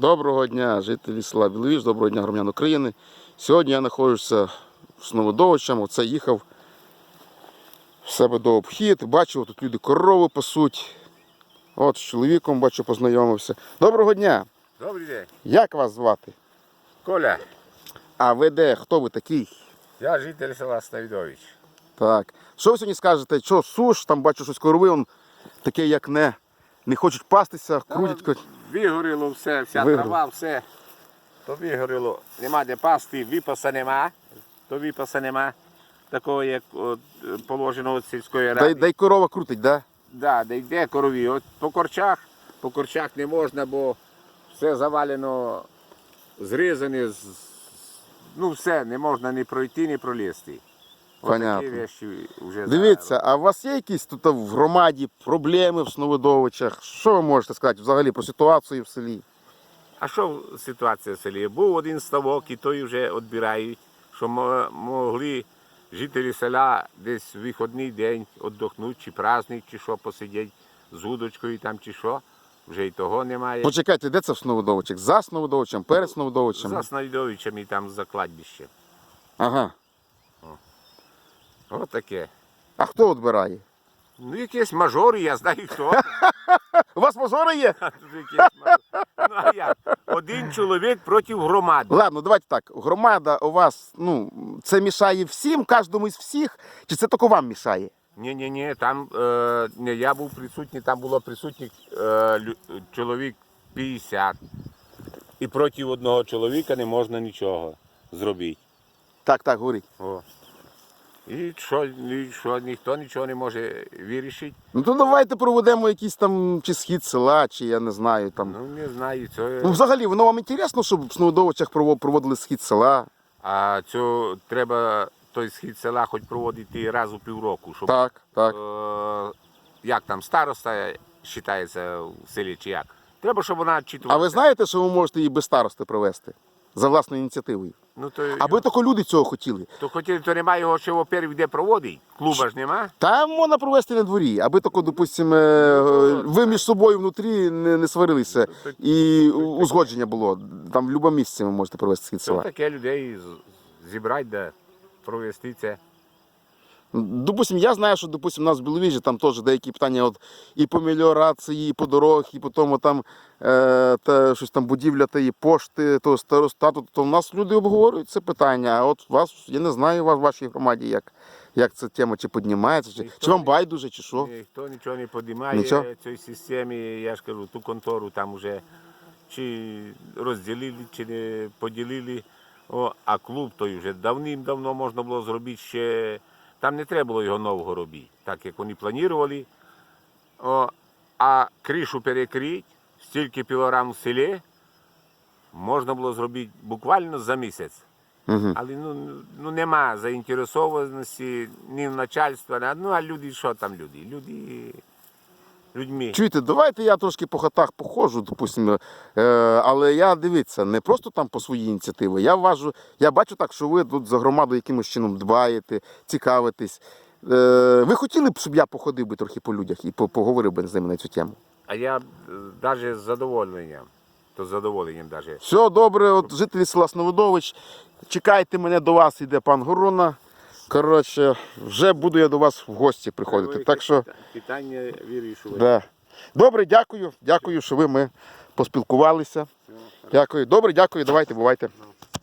Доброго дня, жителі села Біловіж, доброго дня, громадян України. Сьогодні я знаходжуся з Новодовичем, оце їхав в себе до обхід. Бачив, тут люди корови пасуть. От з чоловіком бачу, познайомився. Доброго дня! Добрий день. Як вас звати? Коля, А ви де? Хто ви такий? я житель села Ставідович. Так. Що ви сьогодні скажете? Що суш, там бачу щось корови, он таке, як не, не хочуть пастися, крутять. Вигоріло все, вся Вигоріло. трава, все. То вигоріло, нема де пасти, випаса нема, то випаса нема. Такого, як от, положено від сільської ради. Дай, дай корова крутить, да? Да, де йде корові. От по корчах, по корчах не можна, бо все завалено, зрізане, з- ну все, не можна ні пройти, ні пролізти. Понятно. такі речі вже Дивіться, а у вас є якісь тут в громаді проблеми в Сновидовичах? Що ви можете сказати взагалі про ситуацію в селі? А що ситуація в селі? Був один ставок, і той вже відбирають, що могли жителі села десь в вихідний день віддохнути, чи праздник, чи що посидіти з удочкою там, чи що. Вже і того немає. Почекайте, де це в Сновидовичах? За Сновидовичем, перед Сновидовичем? За Снайдовичами там за кладбище. Ага. Отаке. А хто відбирає? Ну, якісь мажори, я знаю хто. У вас мажори є? Ну, а як? Один чоловік проти громади. Ладно, давайте так. Громада у вас, ну, це мішає всім, кожному із всіх, чи це тільки вам мішає? Ні, ні, ні, там е, не, я був присутній, там було присутніх е, лю- чоловік 50. І проти одного чоловіка не можна нічого зробити. Так, так, говоріть. О. І що, і що ніхто нічого не може вирішити. Ну то давайте проведемо якийсь там чи схід села, чи я не знаю там. Ну, не знаю, це. Ну, взагалі, воно вам інтересно, щоб в Сновидовичах прово- проводили схід села? А цього треба той схід села хоч проводити раз у півроку, щоб Так, так. е, як там староста вважається в селі чи як. Треба, щоб вона А ви знаєте, що ви можете її без старости провести? За власною ініціативою. Ну, то, Аби тільки люди цього хотіли. то хотіли, то немає його ще во-первых, де проводить. Клуба ж нема. Там можна провести на дворі, аби тільки, допустимо, е, ви між собою внутрі не, не сварилися і узгодження було. Там в будь-якому місці ви можете провести То таке людей зібрати, де провести це. Допустим, я знаю, що допустим, у нас в Біловіжі там теж деякі питання от, і по меліорації, і по дорогах, і по тому там е, та, щось там будівля тієї пошти, то старостату, то в нас люди обговорюють це питання. А от вас, я не знаю, у вас в вашій громаді, як, як ця тема чи піднімається, чи, Ніхто чи вам байдуже, чи що. Ніхто нічого не підіймає Нічого? цій системі, я ж кажу, ту контору там вже чи розділили, чи не поділили. О, а клуб той вже давним-давно можна було зробити ще. Там не треба було його нового робити, так як вони планували. О, а кришу перекрити, стільки пілорам в селі, можна було зробити буквально за місяць. Угу. Але ну, ну нема заінтересованості ні в начальства, ну а люди, що там люди? Люди людьми. Чуєте, давайте я трошки по хатах походжу, допустимо, е, але я дивіться, не просто там по своїй ініціативі. Я важу, я бачу так, що ви тут за громаду якимось чином дбаєте, цікавитесь. Е, ви хотіли б, щоб я походив би трохи по людях і поговорив би з ними на цю тему? А я навіть з задоволенням, то з задоволенням навіть. Все добре, от жителі села Сновидович, чекайте мене до вас, йде пан Горона. Коротше, вже буду я до вас в гості приходити. Так що, Питання вирішувати. да. добре, дякую. Дякую, що ви ми поспілкувалися. Дякую. Добре, дякую. Давайте, бувайте.